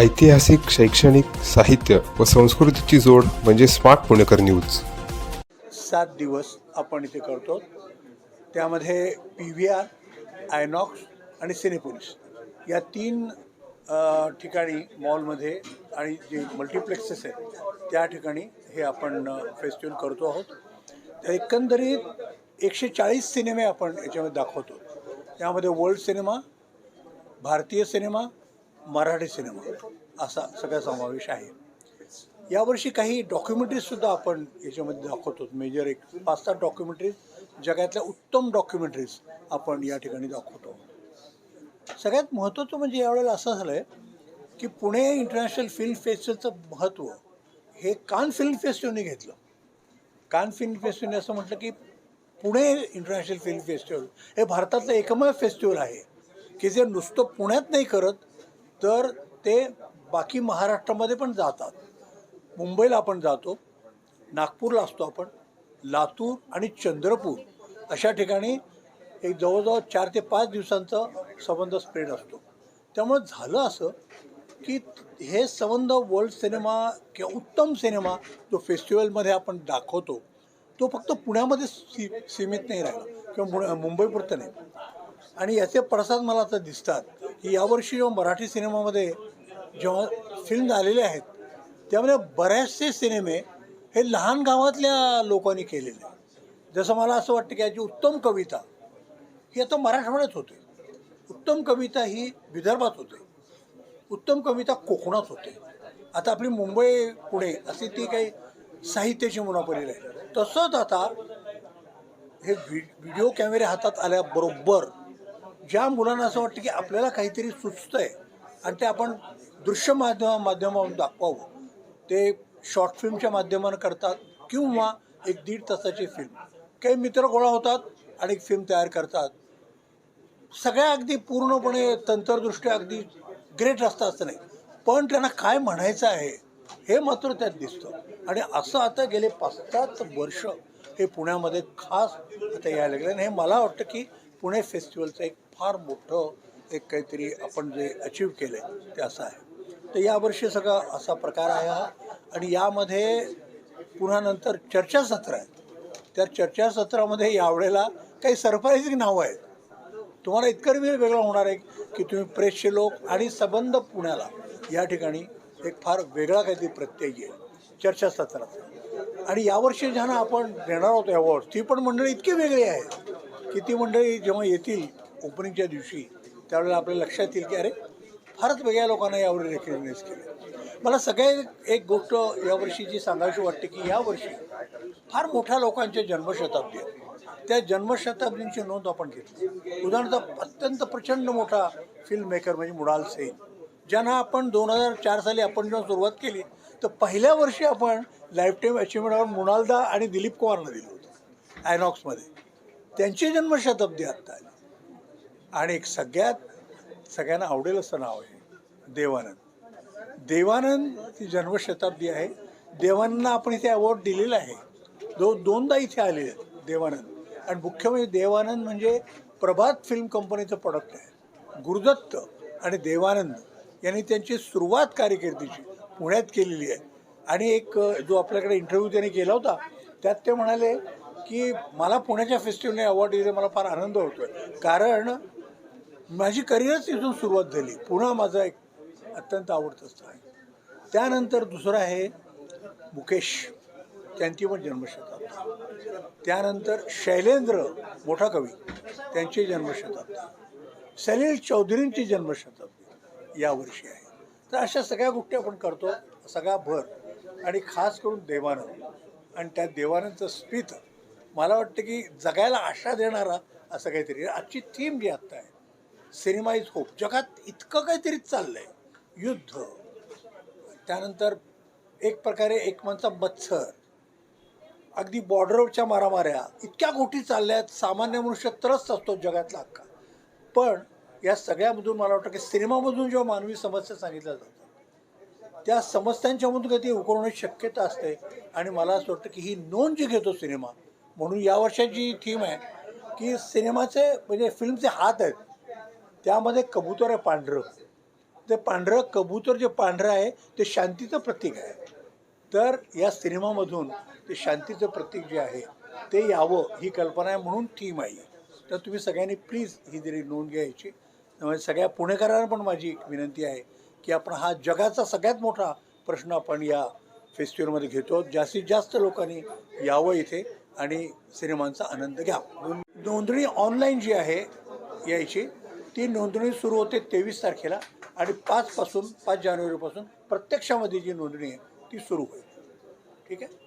ऐतिहासिक शैक्षणिक साहित्य व संस्कृतीची जोड म्हणजे स्मार्ट पुणेकर न्यूज. सात दिवस आपण इथे करतो. त्यामध्ये पी व्ही आर आयनॉक्स आणि सिनेपोलिस या तीन ठिकाणी मॉलमध्ये आणि जे मल्टिप्लेक्सेस आहेत त्या ठिकाणी हे आपण फेस्टिवल करतो आहोत. तर एकंदरीत एकशे चाळीस सिनेमे आपण याच्यामध्ये दाखवतो. त्यामध्ये वर्ल्ड सिनेमा भारतीय सिनेमा मराठी सिनेमा असा सगळा समावेश आहे. यावर्षी काही डॉक्युमेंटरीजसुद्धा आपण याच्यामध्ये दाखवतो. मेजर एक पाच सात डॉक्युमेंटरीज जगातल्या उत्तम डॉक्युमेंटरीज आपण या ठिकाणी दाखवतो. सगळ्यात महत्त्वाचं म्हणजे यावेळेला असं झालं आहे की पुणे इंटरनॅशनल फिल्म फेस्टिवलचं महत्त्व हे कान फिल्म फेस्टिवलने घेतलं. कान फिल्म फेस्टिवलने असं म्हटलं की पुणे इंटरनॅशनल फिल्म फेस्टिवल हे भारतातलं एकमेव फेस्टिवल आहे. की जे नुसतं पुण्यात नाही करत तर ते बाकी महाराष्ट्रामध्ये पण जातात. मुंबईला आपण जातो नागपूरला असतो आपण लातूर आणि चंद्रपूर अशा ठिकाणी एक जवळजवळ चार ते पाच दिवसांचा संबंध स्प्रेड असतो. त्यामुळे झालं असं की हे संबंध वर्ल्ड सिनेमा किंवा उत्तम सिनेमा जो फेस्टिवलमध्ये आपण दाखवतो तो फक्त पुण्यामध्ये सी सीमित नाही राहिला किंवा मुंबईपुरतं नाही. आणि याचे पडसाद मला आता दिसतात. की यावर्षी जेव्हा मराठी सिनेमामध्ये जेव्हा फिल्म आलेले आहेत त्यामध्ये बऱ्याचसे सिनेमे हे लहान गावातल्या लोकांनी केलेले आहेत. जसं मला असं वाटतं की याची उत्तम कविता ही आता मराठवाड्यात होते. उत्तम कविता ही विदर्भात होते. उत्तम कविता कोकणात होते. आता आपली मुंबई पुणे अशी ती काही साहित्याची मुनापरी आहे तसंच आता हे व्हि व्हिडिओ कॅमेरे हातात आल्याबरोबर ज्या मुलांना असं वाटतं की आपल्याला काहीतरी सुचतं आहे आणि ते आपण दृश्य माध्यमा माध्यमातून दाखवावं. ते शॉर्ट फिल्मच्या माध्यमानं करतात किंवा एक दीड तासाची फिल्म काही मित्र गोळा होतात आणि एक फिल्म तयार करतात. सगळ्या अगदी पूर्णपणे तंत्रदृष्ट्या अगदी ग्रेट असतं असं नाही. पण त्यांना काय म्हणायचं आहे हे मात्र त्यात दिसतं. आणि असं आता गेले पाच सात वर्ष हे पुण्यामध्ये खास आता यायला लागलं आणि हे मला वाटतं की पुणे फेस्टिवलचं एक फार मोठं एक काहीतरी आपण जे अचीव केलं आहे ते असं आहे. तर यावर्षी सगळा असा प्रकार आहे हा. आणि यामध्ये पुन्हा नंतर चर्चासत्र आहेत. त्या चर्चासत्रामध्ये यावेळेला काही सरप्राईजिंग नावं आहेत. तुम्हाला इतकं वेळ वेगळं होणार आहे की तुम्ही प्रेसचे लोक आणि संबंध पुण्याला या ठिकाणी एक फार वेगळा काहीतरी प्रत्यय येईल. चर्चासत्राचा आणि यावर्षी ज्यांना आपण देणार आहोत अवॉर्ड ती पण मंडळी इतकी वेगळी आहेत. किती मंडळी जेव्हा येतील ओपनिंगच्या दिवशी त्यावेळेला आपल्या लक्षात येईल की अरे फारच वेगळ्या लोकांना यावर रेकग्नाईज केलं. मला सगळ्यात एक गोष्ट यावर्षी जी सांगायची वाटते की यावर्षी फार मोठ्या लोकांच्या जन्मशताब्दी आहे त्या जन्मशताब्दींची नोंद आपण घेतली. उदाहरणार्थ अत्यंत प्रचंड मोठा फिल्म मेकर म्हणजे मुडाल सेन ज्यांना आपण दोन हजार चार साली आपण जेव्हा सुरुवात केली तर पहिल्या वर्षी आपण लाईफ टाईम अचिव्हमेंटवर मृणालदा आणि दिलीप कुमारनं दिलं होतं आयनॉक्समध्ये. त्यांची जन्मशताब्दी आत्ता आली. आणि एक सगळ्यात सगळ्यांना आवडेल असं नाव आहे देवानंद. देवानंद ती जन्मशताब्दी आहे. देवानंदना आपण इथे अवॉर्ड दिलेला आहे. दो दोनदा इथे आलेले आहेत देवानंद. आणि मुख्य म्हणजे देवानंद म्हणजे प्रभात फिल्म कंपनीचं प्रोडक्ट आहे. गुरुदत्त आणि देवानंद यांनी त्यांची सुरुवात कार्यकिर्दीची पुण्यात केलेली आहे. आणि एक जो आपल्याकडे इंटरव्ह्यू त्यांनी केला होता त्यात ते म्हणाले की मला पुण्याच्या फेस्टिवलने अवॉर्ड दिले मला फार आनंद होतोय. कारण माझी करिअरच तिथून सुरुवात झाली. पुन्हा माझा एक अत्यंत आवडतं स्थळ आहे त्यानंतर दुसरं आहे मुकेश. त्यांची पण जन्मशताब्दी. त्यानंतर शैलेंद्र मोठा कवी. त्यांची जन्मशताब्दी. सलील चौधरींची जन्मशताब्दी यावर्षी आहे. तर अशा सगळ्या गोष्टी आपण करतो सगळा भर. आणि खास करून देवानंद आणि त्या देवानंदचं स्मित मला वाटतं की जगायला आशा देणारा असं काहीतरी. आजची थीम जी आत्ता आहे सिनेमा इज होप. जगात इतकं काहीतरी चाललं आहे युद्ध. त्यानंतर एक प्रकारे एक मत्सर. अगदी बॉर्डरवरच्या मारामाऱ्या. इतक्या गोष्टी चालल्या आहेत सामान्य मनुष्य त्रस्त असतो जगातला अख्खा पण या सगळ्यामधून मला वाटतं की सिनेमामधून जेव्हा मानवी समस्या सांगितल्या जातात त्या समस्यांच्यामधून काही उकळण्याची शक्यता असते. आणि मला असं वाटतं की ही नोंद जी घेतो सिनेमा म्हणून या वर्षाची थीम आहे की सिनेमाचे म्हणजे फिल्मचे हात आहेत त्यामध्ये कबूतर आहे पांढरं. ते पांढरं कबूतर जे पांढरं आहे ते शांतीचं प्रतीक आहे. तर या सिनेमामधून ते शांतीचं प्रतीक जे आहे ते यावं ही कल्पना आहे म्हणून थीम आहे तर तुम्ही सगळ्यांनी प्लीज ही जरी नोंद घ्यायची त्यामुळे सगळ्या पुणेकरांना पण माझी एक विनंती आहे की आपण हा जगाचा सगळ्यात मोठा प्रश्न आपण या फेस्टिवलमध्ये घेतो. जास्तीत जास्त लोकांनी यावं इथे. आणि सिनेमांचा आनंद घ्यावा नोंदणी ऑनलाईन जी आहे यायची ती नोंदणी सुरू होते तेवीस तारखेला आणि पाचपासून पाच जानेवारीपासून प्रत्यक्षामध्ये जी नोंदणी आहे ती सुरू होईल. ठीक आहे?